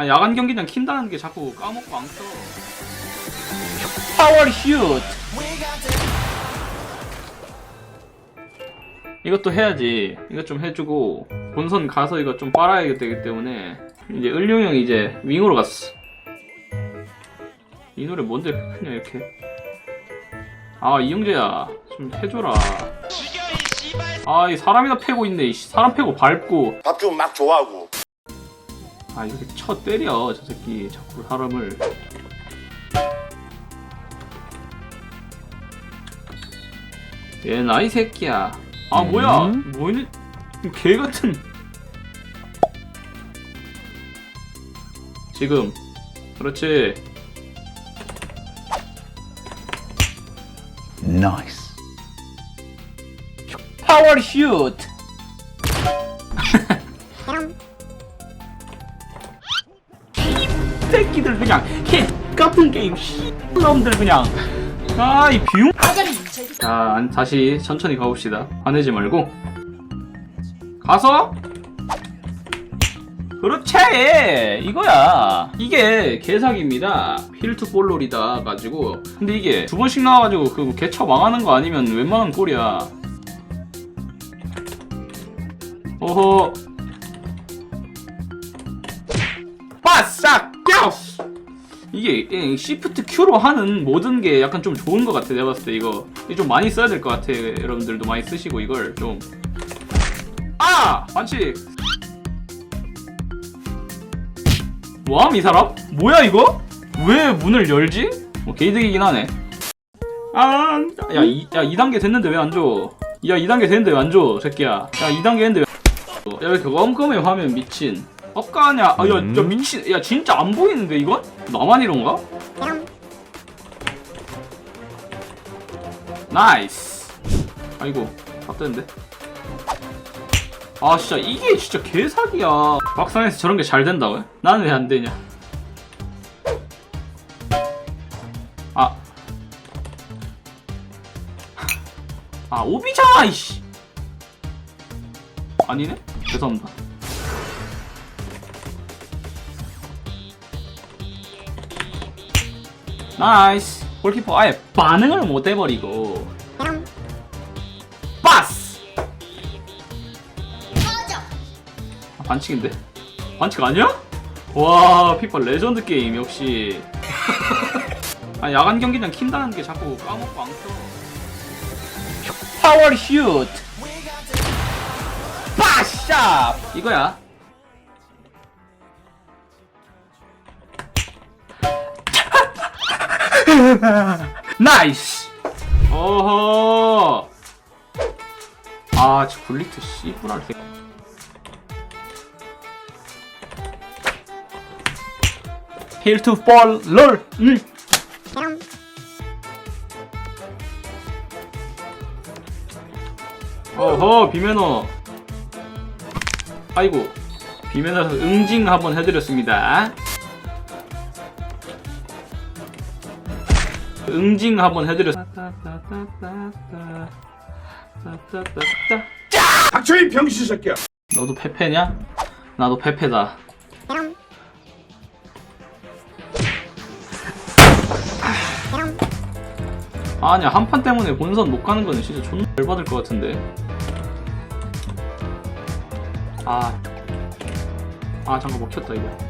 아 야간 경기장 킨다는 게 자꾸 까먹고 안 켜. 파워 슛. 이것도 해야지. 이것 좀 해주고 본선 가서 이거 좀 빨아야 되기 때문에 이제 을룡 형이 이제 윙으로 갔어. 이 노래 뭔데 그냥 이렇게. 아 이영재야 좀 해줘라. 아이 사람이나 패고 있네. 사람 패고 밟고. 밥 좀 막 좋아하고 아 이렇게 쳐 때려 저 새끼. 자꾸 사람을. 얘 나이 새끼야. 아 뭐야? 뭐니? 개 같은. 지금. 그렇지. Nice. 파워 슛 새끼들 그냥 개 같은 게임 씨놈들 그냥. 아이 비용. 자 안- 다시 천천히 가봅시다. 화내지 말고. 가서. 그렇지. 이거야. 이게 개사기입니다. 필투 볼롤이다 가지고. 근데 이게 두 번씩 나와가지고 그 개처 망하는 거 아니면 웬만한 꼴이야. 오호 바싹 이게 이 시프트 Q로 하는 모든 게 약간 좀 좋은 것 같아 내가 봤을 때 이거 좀 많이 써야 될 것 같아 여러분들도 많이 쓰시고 이걸 좀 아! 반칙 뭐함 이 사람? 뭐야 이거? 왜 문을 열지? 뭐 개이득이긴 하네 아, 야, 이, 야 2단계 됐는데 왜 안 줘? 야 2단계 됐는데 왜 안 줘? 새끼야 야 2단계 했는데 왜안 줘? 야왜 이렇게 껌껌해 화면 미친 엇가냐 아, 야, 야 미친 야 진짜 안 보이는데 이건? 나만 이런가? 나이스 아이고 다 뜨는데 아 진짜 이게 진짜 개사기야 막상에서 저런 게 잘 된다고요? 나는 왜 안 되냐 아. 아, 오비잖아, 이씨. 아니네? 죄송합니다. 나이스. 골키퍼 아예 반응을 못 해버리고. 빠스! 아, 반칙인데? 반칙 아니야? 와, 피파 레전드 게임, 역시. 아, 야간 경기장 킨다는 게 자꾸 까먹고 안 켜. 파워 슛! 빠샤! 이거야. 나이스! 어허! 아, 저 굴리트 씨부랄 새. 힐투 볼 롤. 음. 어허 비매너 아이고 비매너에서 응징 한번 해드렸습니다 응징 한번 해드렸습니다 닥쳐이 병신 새끼야. 너도 페페냐? 나도 페페다. 아니 야 한판 때문에 본선 못 가는 거는 진짜 존나 열 받을 것 같은데. 아, 아 잠깐 먹혔다 이거